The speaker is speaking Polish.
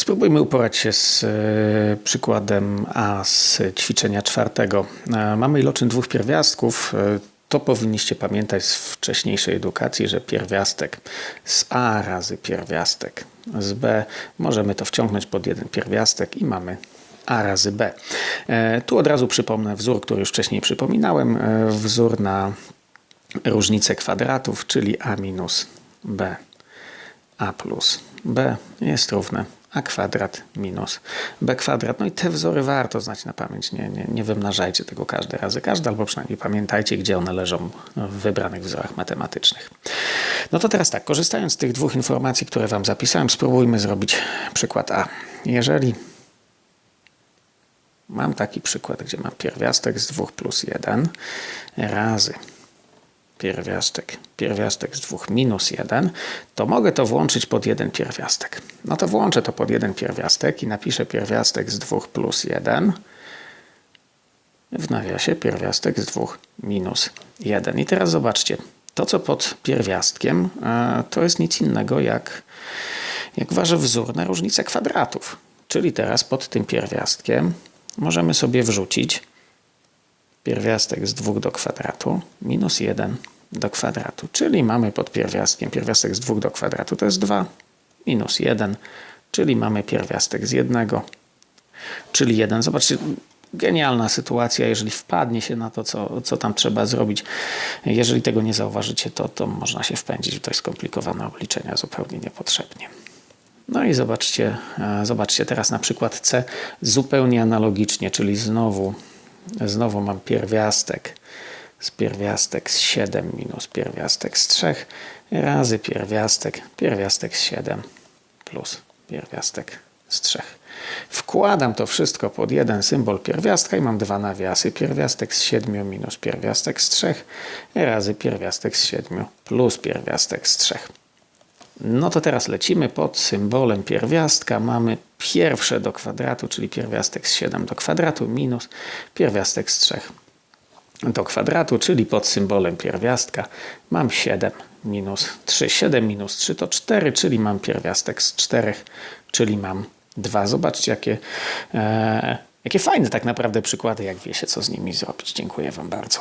Spróbujmy uporać się z e, przykładem A z ćwiczenia czwartego. E, Mamy iloczyn dwóch pierwiastków. E, To powinniście pamiętać z wcześniejszej edukacji, że pierwiastek z A razy pierwiastek z B możemy to wciągnąć pod jeden pierwiastek i mamy A razy B. Tu od razu przypomnę wzór, który już wcześniej przypominałem. Wzór na różnicę kwadratów, czyli A minus B a plus b jest równe a kwadrat minus b kwadrat. No i te wzory warto znać na pamięć. Nie, nie, nie wymnażajcie tego każdy razy każdy, albo przynajmniej pamiętajcie, gdzie one leżą w wybranych wzorach matematycznych. No to teraz tak, korzystając z tych dwóch informacji, które Wam zapisałem, spróbujmy zrobić przykład A. Jeżeli mam taki przykład, gdzie mam pierwiastek z 2 plus 1 razy pierwiastek, pierwiastek z 2 minus 1, to mogę to włączyć pod jeden pierwiastek. No to włączę to pod jeden pierwiastek i napiszę pierwiastek z 2 plus 1 w nawiasie pierwiastek z 2 minus 1. I teraz zobaczcie, to co pod pierwiastkiem e, to jest nic innego jak, jak wasz wzór na różnicę kwadratów. Czyli teraz pod tym pierwiastkiem możemy sobie wrzucić pierwiastek z 2 do kwadratu minus 1 do kwadratu. Czyli mamy pod pierwiastkiem pierwiastek z 2 do kwadratu to jest 2 minus 1, czyli mamy pierwiastek z 1, czyli 1. Zobaczcie, genialna sytuacja, jeżeli wpadnie się na to, co, co tam trzeba zrobić. Jeżeli tego nie zauważycie, to, to można się wpędzić w dość skomplikowane obliczenia zupełnie niepotrzebnie. No i zobaczcie, e, zobaczcie teraz na przykład C zupełnie analogicznie, czyli znowu, znowu mam pierwiastek z pierwiastek z 7 minus pierwiastek z 3 razy pierwiastek, pierwiastek z 7 plus pierwiastek z 3. Wkładam to wszystko pod jeden symbol pierwiastka i mam dwa nawiasy. Pierwiastek z 7 minus pierwiastek z 3 razy pierwiastek z 7 plus pierwiastek z 3. No to teraz lecimy pod symbolem pierwiastka. Mamy pierwsze do kwadratu, czyli pierwiastek z 7 do kwadratu minus pierwiastek z 3 do kwadratu, czyli pod symbolem pierwiastka mam 7 minus 3. 7 minus 3 to 4, czyli mam pierwiastek z 4, czyli mam 2. Zobaczcie, jakie, e, jakie fajne tak naprawdę przykłady, jak wie się, co z nimi zrobić. Dziękuję Wam bardzo.